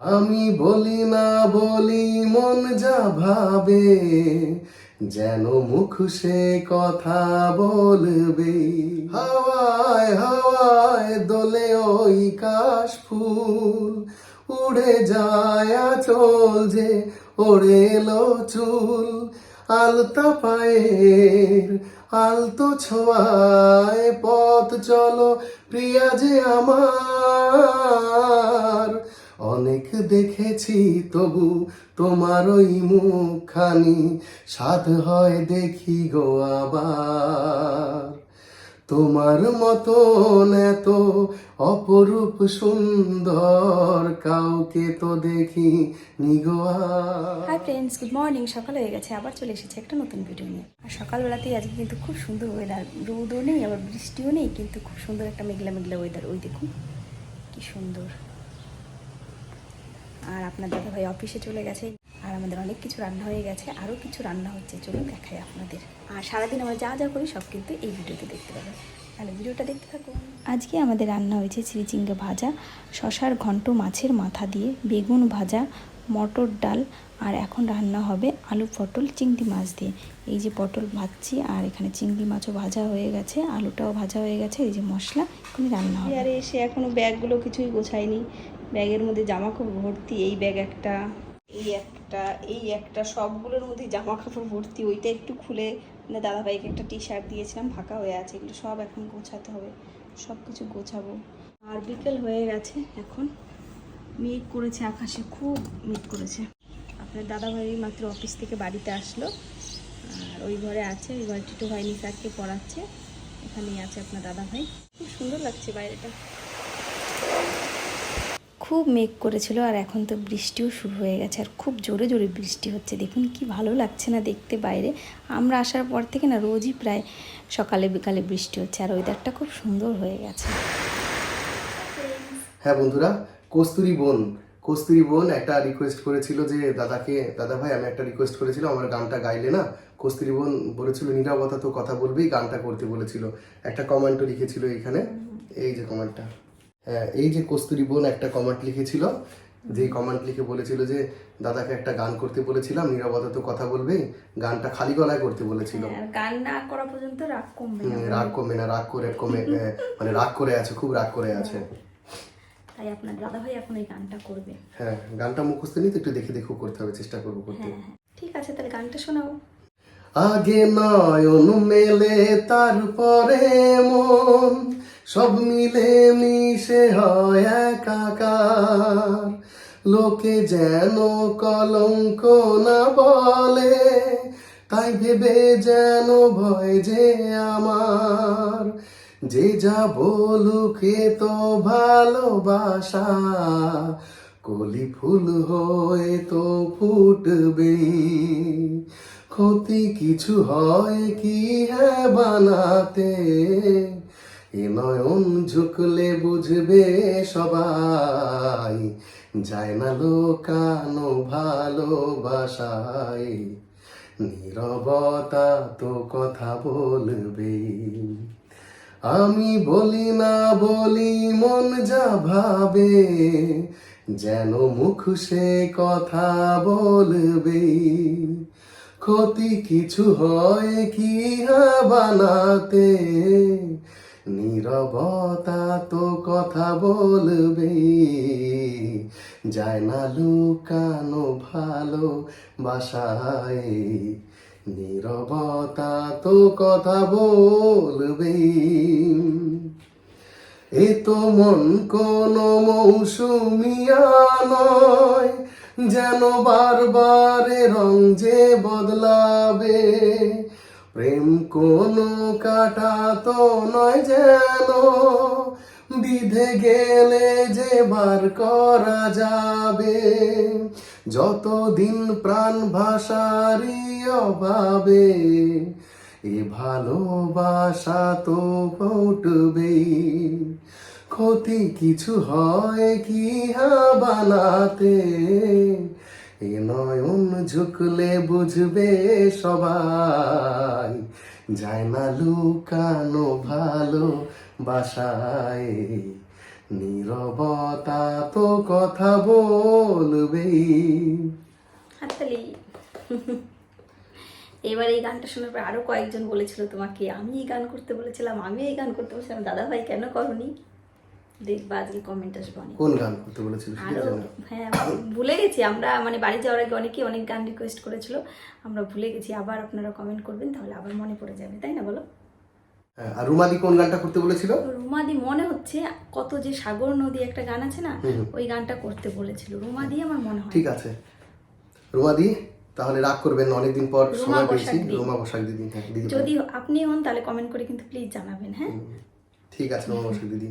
আমি বলি না বলি মন যা ভাবে, যেন মুখ সে কথা বলবে। হাওয়ায় হাওয়ায় দোলে ওই কাশ ফুল, উড়ে যায় আচল যে ওড়ে এলো চুল। আলতা পায়ের আলতো ছোঁয়ায় পথ চলো, প্রিয়া যে আমার। অনেক দেখেছি তবু তোমার ওই মুখখানি সাধ হয় দেখি গো আবার। তোমার মতন এত অপরূপ সুন্দর কাউকে তো দেখি নিগোয়া হাই ফ্রেন্ডস গুড মর্নিং সকাল হয়ে গেছে, আবার চলে এসেছে একটা নতুন ভিডিও নিয়ে। আর সকালবেলাতেই আজকে কিন্তু খুব সুন্দর ওয়েদার রোদও নেই, আবার বৃষ্টিও নেই, কিন্তু খুব সুন্দর একটা মেঘলা মেঘলা ওয়েদার ওই দেখুন, কি সুন্দর। আর আপনার দাদা ভাই অফিসে চলে গেছে, আর আমাদের অনেক কিছু রান্না হয়ে গেছে আরও কিছু রান্না হচ্ছে, চলুন দেখাই আপনাদের। আর সারাদিন আমরা যা যা করি, সব কিন্তু এই ভিডিওতে দেখতে পাবেন। তাহলে ভিডিওটা দেখতে থাকুন। আজকে আমাদের রান্না হয়েছে চিংড়ি ভাজা, শশার ঘন্ট মাছের মাথা দিয়ে, বেগুন ভাজা মটর ডাল আর এখন রান্না হবে আলু পটল চিংড়ি মাছ দিয়ে। এই যে পটল ভাজছি আর এখানে চিংড়ি মাছও ভাজা হয়ে গেছে, আলুটাও ভাজা হয়ে গেছে, এই যে মশলা এখানে রান্না হবে। আরে এসে এখনও ব্যাগগুলো কিছুই গোছায়নি ব্যাগের মধ্যে জামা কাপড় ভর্তি, এই ব্যাগ একটা, এই একটা এই একটা, সবগুলোর মধ্যে জামা কাপড় ভর্তি, ওইটা একটু খুলে মানে দাদাভাইকে একটা টি শার্ট দিয়েছিলাম, ফাঁকা হয়ে আছে, এগুলো সব এখন গোছাতে হবে সব কিছু গোছাবো। আর বিকেল হয়ে গেছে এখন। মেঘ করেছে, আকাশে খুব মেঘ করেছে। আপনার দাদাভাই মাত্র অফিস থেকে বাড়িতে আসলো। আর ওই ঘরে আছে, ওই ঘরে টিটু ভাই নিসারকে পড়াচ্ছে। এখানেই আছে আপনার দাদাভাই। খুব সুন্দর লাগছে বাইরেটা। খুব মেঘ করেছিল আর এখন তো বৃষ্টিও শুরু হয়ে গেছে। আর খুব জোরে জোরে বৃষ্টি হচ্ছে। দেখুন কি ভালো লাগছে না দেখতে বাইরে। আমরা আসার পর থেকে না রোজই প্রায় সকালে বিকালে বৃষ্টি হচ্ছে। আর ওয়েদারটা খুব সুন্দর হয়ে গেছে। হ্যাঁ বন্ধুরা কস্তুরি বোন কস্তুরি বোন একটা রিকোয়েস্ট করেছিল যে দাদাকে দাদা ভাই আমি একটা রিকোয়েস্ট করেছিলাম আমার গানটা গাইলে না? কস্তুরি বোন বলেছিল নিরাপত্তা তো কথা বলবেই গানটা করতে বলেছিল। একটা কমেন্টও লিখেছিল এখানে এই যে কমেন্টটা হ্যাঁ এই যে কস্তুরি বোন একটা কমেন্ট লিখেছিল যে কমেন্ট লিখে বলেছিল যে দাদাকে একটা গান করতে বলেছিলাম নিরাপত্তা তো কথা বলবেই গানটা খালি গলায় করতে বলেছিল। আর গান না করা পর্যন্ত রাগ কমবে না। রাগ কমে না রাগ করে কমে মানে রাগ করে আছে খুব রাগ করে আছে। তাই আপনার দাদাভাই এখন এই গানটা করবে। হ্যাঁ গানটা মুখস্থ নিয়ে তো একটু দেখে দেখেও করতে হবে চেষ্টা করব করতে। হ্যাঁ হ্যাঁ। ঠিক আছে তাহলে গানটা শোনাও। আগে নয়ন মেলে তারপরে মন সব মিলে মিশে হয় একাকার। লোকে যেন কলঙ্ক না বলে তাই ভেবে যেন ভয় যে আমার। যে যা বলুক তো ভালোবাসা। কলি ফুল হয়ে তো ফুটবে। ক্ষতি কিছু হয় কি হ্যাঁ বানাতে? এ নয়ন ঝুঁকলে বুঝবে সবাই, যায় না লোকানো ভালোবাসায়। নীরবতা তো কথা বলবে। আমি বলি না বলি মন যা ভাবে, যেন মুখ সে কথা বলবে। ক্ষতি কিছু হয় কি বানাতে? নীরবতা তো কথা বলবে। যায় না লুকানো ভালো বাসায়। নীরবতা তো কথা বলবে। এ তো মন কোন মৌসুমিয়া নয়, যেন বারবারে রং যে বদলাবে। প্রেম কোন কাটা তো নয় যেন বিধে গেলে যে বার করা যাবে? যতদিন প্রাণ ভাষারই অভাবে, এ ভালোবাসা তো ফুটবেই। ক্ষতি কিছু হয় কি বানাতে? এ নয়ন ঝুঁকলে বুঝবে সবাই। যায় না লুকানো ভালো বাসায়। নীরবতা তো কথা হাততালি। এবার এই গানটা শোনার পর আরও কয়েকজন বলেছিল তোমাকে, আমি এই গান করতে বলেছিলাম, আমি এই গান করতে বলেছিলাম দাদা ভাই কেন করনি? দেখবা আজকে কমেন্ট আসবে অনেক। কোন গান করতে বলেছিল আরও হ্যাঁ ভুলে গেছি আমরা মানে বাড়ি যাওয়ার আগে অনেকেই অনেক গান রিকোয়েস্ট করেছিল আমরা ভুলে গেছি আবার আপনারা কমেন্ট করবেন তাহলে আবার মনে পড়ে যাবে তাই না বলো? হ্যাঁ, আর রুমাদি কোন গানটা করতে বলেছিল? রুমাদি মনে হচ্ছে কত যে সাগর নদী একটা গান আছে না। ওই গানটা করতে বলেছিল রুমাদি আমার মনে হয়। ঠিক আছে। রুমাদি তাহলে রাগ করবেন অনেকদিন পর সময় পেয়েছি। রুমা বসাক দিদি যদি আপনি হন তাহলে কমেন্ট করে কিন্তু প্লিজ জানাবেন হ্যাঁ? ঠিক আছে নমস্কার দিদি।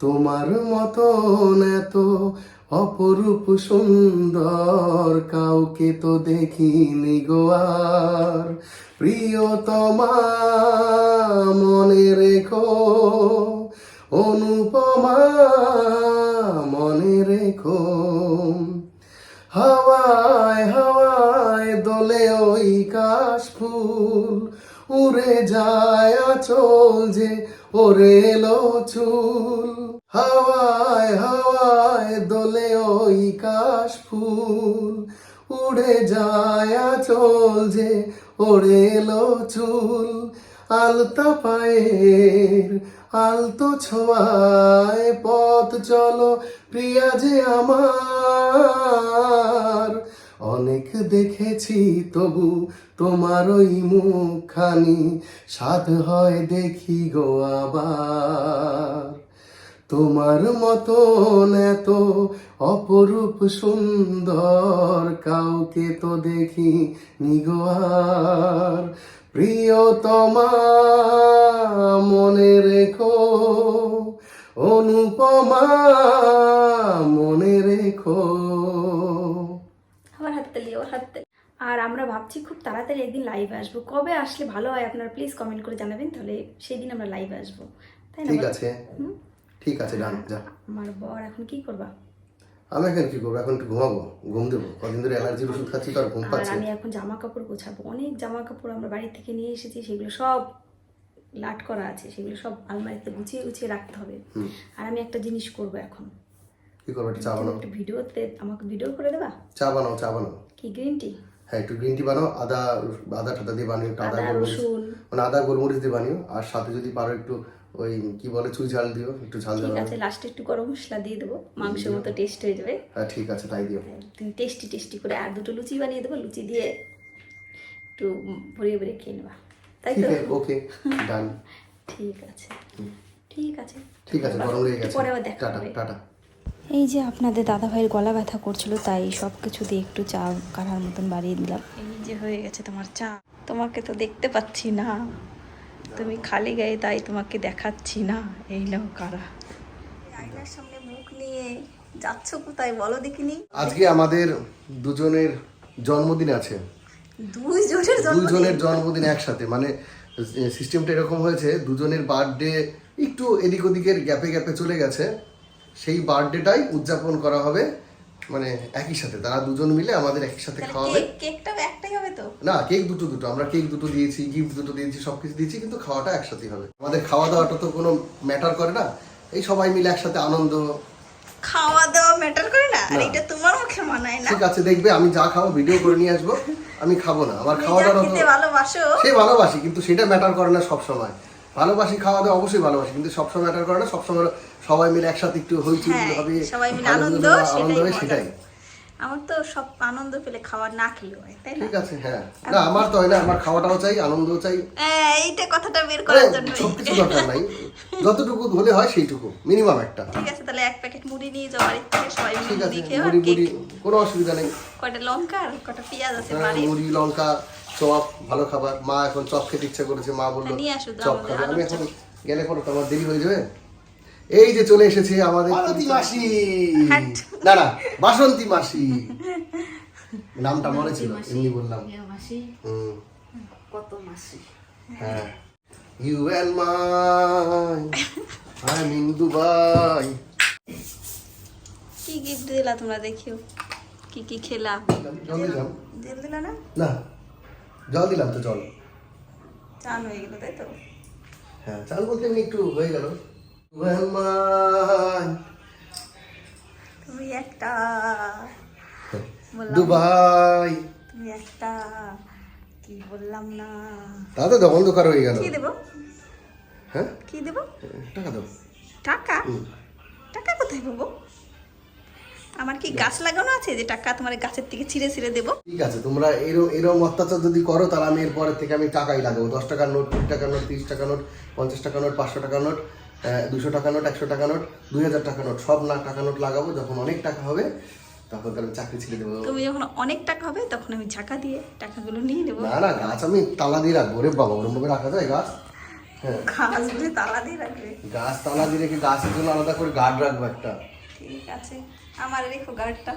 তোমার মতন এত অপরূপ সুন্দর কাউকে তো দেখিনি গো আর। প্রিয়তমা, মনে রেখো, অনুপমা, মনে রেখো। হাওয়ায় হাওয়ায় দোলে ওই কাশ ফুল, উড়ে যায় আচল যে ওরে এলো চুল। হাওয়ায় হাওয়ায় দোলে ওই কাশ ফুল। উড়ে যায় আচল যে ওরে এলো চুল। আলতা পায়ের আলতো ছোঁয়ায় পথ চলো প্রিয়া যে আমার। অনেক দেখেছি তবু তোমার ওই মুখখানি সাধ হয় দেখি গো আবার। তোমার মতন এত অপরূপ সুন্দর কাউকে তো দেখি নিগোয়ার প্রিয়তমা মনে রেখো অনুপমা মনে রেখো। আবার হাততালি আবার হাততালি আর আমরা ভাবছি খুব তাড়াতাড়ি একদিন লাইভ আসব। কবে আসলে ভালো হয় আপনারা প্লিজ কমেন্ট করে জানাবেন তাহলে সেই দিন আমরা লাইভ আসব। তাই না ঠিক আছে? ঠিক আছে ডান যা। আমার বর এখন কি করবা? আমি এখন কি করব? এখন একটু ঘুমাবো ঘুম দেবো। কদিন ধরে অ্যালার্জির ওষুধ খাচ্ছি তো আর ঘুম পাচ্ছে আমি এখন জামা কাপড় গোছাবো। অনেক জামা কাপড় আমরা বাড়ি থেকে নিয়ে এসেছি সেগুলো সব লাট করা আছে সেগুলো সব আলমারিতে গুছিয়ে গুছিয়ে রাখতে হবে। আর আমি একটা জিনিস করব এখন। কি করব একটা চা বানাও। একটা ভিডিওতে আমাকে ভিডিও করে দেবা? চা বানাও চা বানাও। কি গ্রিন টি হ্যাঁ একটু গ্রিন টি বানাও আদা আদা টাদা দিয়ে বানিও আদা গোলমরিচ। মানে আদা গোলমরিচ দিয়ে বানিও। আর সাথে যদি পারো একটু ওই কি বলে চুই ঝাল দিও একটু ঝাল ঠিক আছে লাস্টে একটু গরম মশলা দিয়ে দেবো মাংসের মতো টেস্ট হয়ে যাবে। হ্যাঁ ঠিক আছে তাই দিও। তুমি টেস্টি টেস্টি করে আর দুটো লুচি বানিয়ে দেবো লুচি দিয়ে একটু ভরিয়ে ভরিয়ে খেয়ে নেবা। তাই তো? ওকে ডান ঠিক আছে। ঠিক আছে। ঠিক আছে গরম লেগে গেছে। পরে আবার দেখা টাটা টাটা। এই যে আপনাদের দাদা ভাইয়ের গলা ব্যথা করছিল তাই সব কিছু দিয়ে একটু চা কাঢ়ার মতন বাড়িয়ে দিলাম। এই যে হয়ে গেছে তোমার চা। তোমাকে তো দেখতে পাচ্ছি না। তুমি খালি গায়ে তাই তোমাকে দেখাচ্ছি না। এই নাও কারা। আয়নার সামনে মুখ নিয়ে যাচ্ছ কোথায় বলো দেখিনি? আজকে আমাদের দুজনের জন্মদিন আছে। দুই জনের দুজনের জন্মদিন একসাথে। মানে সিস্টেমটা এরকম হয়েছে দুজনের বার্থডে একটু এদিক ওদিকের গ্যাপে গ্যাপে চলে গেছে। সেই বার্থডেটাই উদযাপন করা হবে। মানে একই সাথে তারা দুজন মিলে আমাদের একই সাথে খাওয়াবে। কেকটাও একটাই হবে তো? না কেক দুটো দুটো আমরা কেক দুটো দিয়েছি গিফট দুটো দিয়েছি সবকিছু দিয়েছি কিন্তু খাওয়াটা একসাথেই হবে। আমাদের খাওয়া দাওয়াটা তো কোনো ম্যাটার করে না। এই সবাই মিলে একসাথে আনন্দ। খাওয়া দাওয়া ম্যাটার করে না? আর এটা তোমার মুখে মানায় না। ঠিক আছে দেখবে আমি যা খাব ভিডিও করে নিয়ে আসব আমি খাব না। আমার খাওয়া দাওয়া খেতে ভালোবাসো। সে ভালোবাসি কিন্তু সেটা ম্যাটার করে না সব সময় ভালোবাসি খাওয়া দাওয়া অবশ্যই ভালোবাসি কিন্তু সবসময় ম্যাটার করে না সবসময় সবাই মিলে একসাথে একটু হইচই হ্যাঁ, হবে সবাই মিলে আনন্দ সেটাই সেটাই। আমার তো সব আনন্দ পেলে খাবার না খেলেও হয় তাই না? ঠিক আছে হ্যাঁ। না আমার তো হয় না আমার খাওয়াটাও চাই আনন্দও চাই। হ্যাঁ, এইটা কথাটা বের করার জন্য সব কিছু দরকার নাই। যতটুকু হলে হয় সেইটুকু মিনিমাম একটা। ঠিক আছে তাহলে এক প্যাকেট মুড়ি নিয়ে যাও বাড়ির থেকে সবাই মিলে মুড়ি খেয়ে আর মুড়ি মুড়ি কোনো অসুবিধা নেই। কয়টা লঙ্কা আর কটা পেঁয়াজ আছে হ্যাঁ, বাড়ির? মুড়ি লঙ্কা চপ ভালো খাবার। মা এখন চপ খেতে ইচ্ছা করেছে মা বলল নিয়ে আসো, চপ খাবে। আমি এখন গেলে পরে তোমার দেরি হয়ে যাবে? এই যে চলে এসেছে আমাদের পার্বতী মাসি। না না বাসন্তী মাসি। নামটা মনে ছিল এমনি বললাম। হুম, কত মাসি। হ্যাঁ। You and my I am in Dubai কি গিফট দিলা তোমরা দেখিও? কি কি খেলা? জল দিলাম। জেল দিলা না? না জল দিলাম তো জল। চান হয়ে গেল তাই তো? হ্যাঁ চাল বলতে এমনি একটু হয়ে গেল। তুমি একটা দুবাই তুমি একটা কি বললাম না তা তো দোকান দোকান হয়ে গেল কি দেবো হ্যাঁ কি দেবো টাকা দাও টাকা টাকা কোথায় পাবো আমার কি গাছ লাগানো আছে যে টাকা তোমার গাছের থেকে ছিঁড়ে ছিঁড়ে দেবো ঠিক আছে তোমরা এরম এরম অত্যাচার যদি করো তাহলে আমি এরপরের থেকে আমি টাকাই লাগাবো। দশ টাকার নোট কুড়ি টাকার নোট তিরিশ টাকার নোট পঞ্চাশ টাকা নোট পাঁচশো টাকা নোট দুশো টাকা নোট একশো টাকা নোট দুই হাজার টাকা নোট সব না টাকা নোট লাগাবো যখন অনেক টাকা হবে তখন তাহলে চাকরি ছেড়ে দেবো। তুমি যখন অনেক টাকা হবে তখন আমি ঝাঁকা দিয়ে টাকাগুলো নিয়ে নেব। না না গাছ আমি তালা দিয়ে রাখব রে বাবা ওরম ভাবে রাখা যায় গাছ? হ্যাঁ। গাছ বলে তালা দিয়ে রাখবে। গাছ তালা দিয়ে রেখে গাছের জন্য আলাদা করে গার্ড রাখব একটা। ঠিক আছে আমার রেখো গার্ডটা।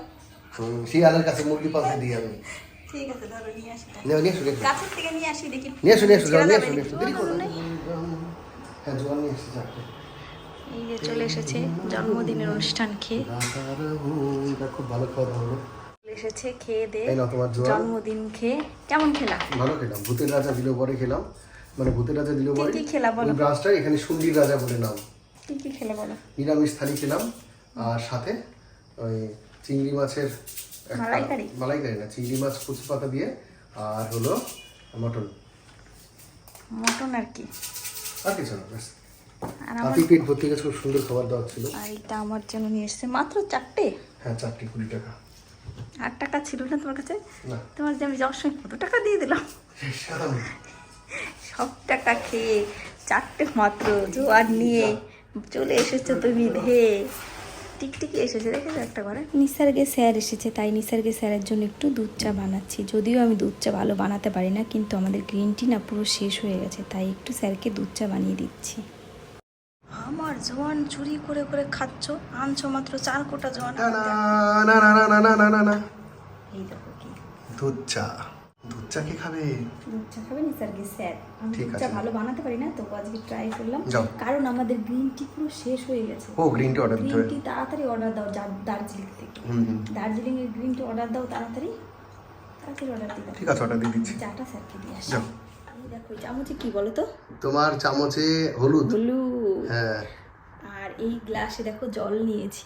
শিয়ালের কাছে মুরগি পাশে দিই আমি। ঠিক আছে ধরো নিয়ে আসি। নিয়ে এসো। গাছের থেকে নিয়ে আসি দেখি নিয়ে এসো নিয়ে এসো নিয়ে দেরি করো। নেই। হ্যাঁ জোয়ান নিয়ে এসেছি চারটে। এই যে চলে এসেছে জন্মদিনের অনুষ্ঠান খেয়ে। এটা খুব ভালো খাওয়া হলো। চলে এসেছে খেয়ে দে জন্মদিন খেয়ে। কেমন খেলা? ভালো খেলাম। ভূতের রাজা দিল পরে খেলাম। মানে ভূতের রাজা দিল পরে কি খেলা বলো? ব্রাঞ্চটা এখানে সুন্ডির রাজা বলে নাম। কি কি খেলা বলো? নিরামিষ থালি খেলাম। আর সাথে ওই চিংড়ি মাছের মালাইকারি? মালাইকারি না চিংড়ি মাছ কচু পাতা দিয়ে। আর হলো মটন। মটন আর কি? আর কিছু না ব্যাস। আর পেট ভর্তি গেছে খুব সুন্দর খাবার দাওয়া ছিল। আর এটা আমার জন্য নিয়ে এসেছে। মাত্র চারটে? হ্যাঁ চারটে কুড়ি টাকা। আট টাকা ছিল না তোমার কাছে? তোমার যে আমি যাওয়ার সময় কত টাকা দিয়ে দিলাম? সব টাকা খেয়ে চারটে মাত্র জোয়ার নিয়ে চলে এসেছ তুমি ধে টিকটিকি এসেছে দেখেছ একটা করে? নিসার্গে স্যার এসেছে তাই নিসার্গে স্যারের জন্য একটু দুধ চা বানাচ্ছি। যদিও আমি দুধ চা ভালো বানাতে পারি না কিন্তু আমাদের গ্রিন টি না পুরো শেষ হয়ে গেছে তাই একটু স্যারকে দুধ চা বানিয়ে দিচ্ছি। আমার জোয়ান চুরি করে করে খাচ্ছ আনছো মাত্র চার কোটা জোয়ান এই দেখো কি। দুধ চা। দুধ চা কে খাবে? দুধ চা খাবে নিসার্গে স্যার। আমি দুধ চা ভালো বানাতে পারি না তবু আজকে ট্রাই করলাম। কারণ আমাদের গ্রিন টি পুরো শেষ হয়ে গেছে। ও গ্রিন টি অর্ডার দিতে গ্রিন টি তাড়াতাড়ি অর্ডার দাও দার্জিলিং থেকে। দার্জিলিং এর গ্রিন টি অর্ডার দাও তাড়াতাড়ি। তাড়াতাড়ি অর্ডার দিতে ঠিক আছে অর্ডার দিয়ে দিচ্ছি। চাটা স্যারকে দিয়ে আসি। দেখো চামচে কি বলো তো? তোমার চামচে হলুদ। ব্লু হ্যাঁ। এই গ্লাসে দেখো জল নিয়েছি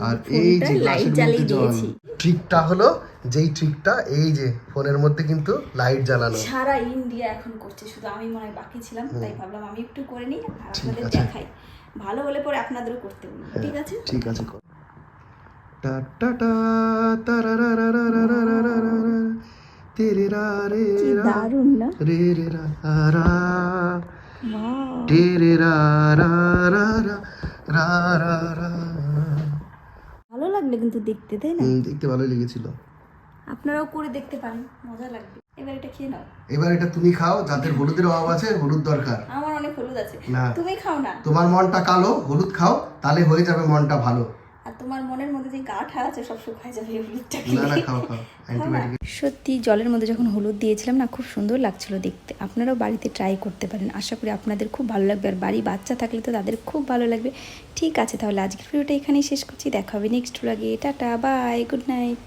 আর এই যে লাইট জ্বালিয়ে দিয়েছি ট্রিকটা হলো যেই ট্রিকটা এই যে ফোনের মধ্যে কিন্তু লাইট জ্বালানো সারা ইন্ডিয়া এখন করছে শুধু আমি মনে হয় বাকি ছিলাম তাই ভাবলাম আমি একটু করে নিই আর আপনাদের দেখাই ভালো হলে পরে আপনাদেরও করতে বলি ঠিক আছে ঠিক আছে টা টা টা রা রে রা রে রা রা টেরে রা রা রা রা ভালো লাগল কিন্তু দেখতে তাই না? দেখতে ভালোই লেগেছিল। আপনারাও করে দেখতে পারেন মজা লাগবে। এবার এটা খেয়ে নাও। এবার এটা তুমি খাও যাদের হলুদের অভাব আছে হলুদ দরকার। আমার অনেক হলুদ আছে। না। তুমি খাও না। তোমার মনটা কালো হলুদ খাও তাহলে হয়ে যাবে মনটা ভালো। তোমার মনের মধ্যে যে গাঁঠা আছে সব শুকায় যাবে হলুদটা সত্যি জলের মধ্যে যখন হলুদ দিয়েছিলাম না খুব সুন্দর লাগছিল দেখতে। আপনারাও বাড়িতে ট্রাই করতে পারেন। আশা করি আপনাদের খুব ভালো লাগবে। আর বাড়ি বাচ্চা থাকলে তো তাদের খুব ভালো লাগবে। ঠিক আছে তাহলে আজকের ভিডিওটা এখানেই শেষ করছি। দেখা হবে নেক্সট লাগে টাটা বাই গুড নাইট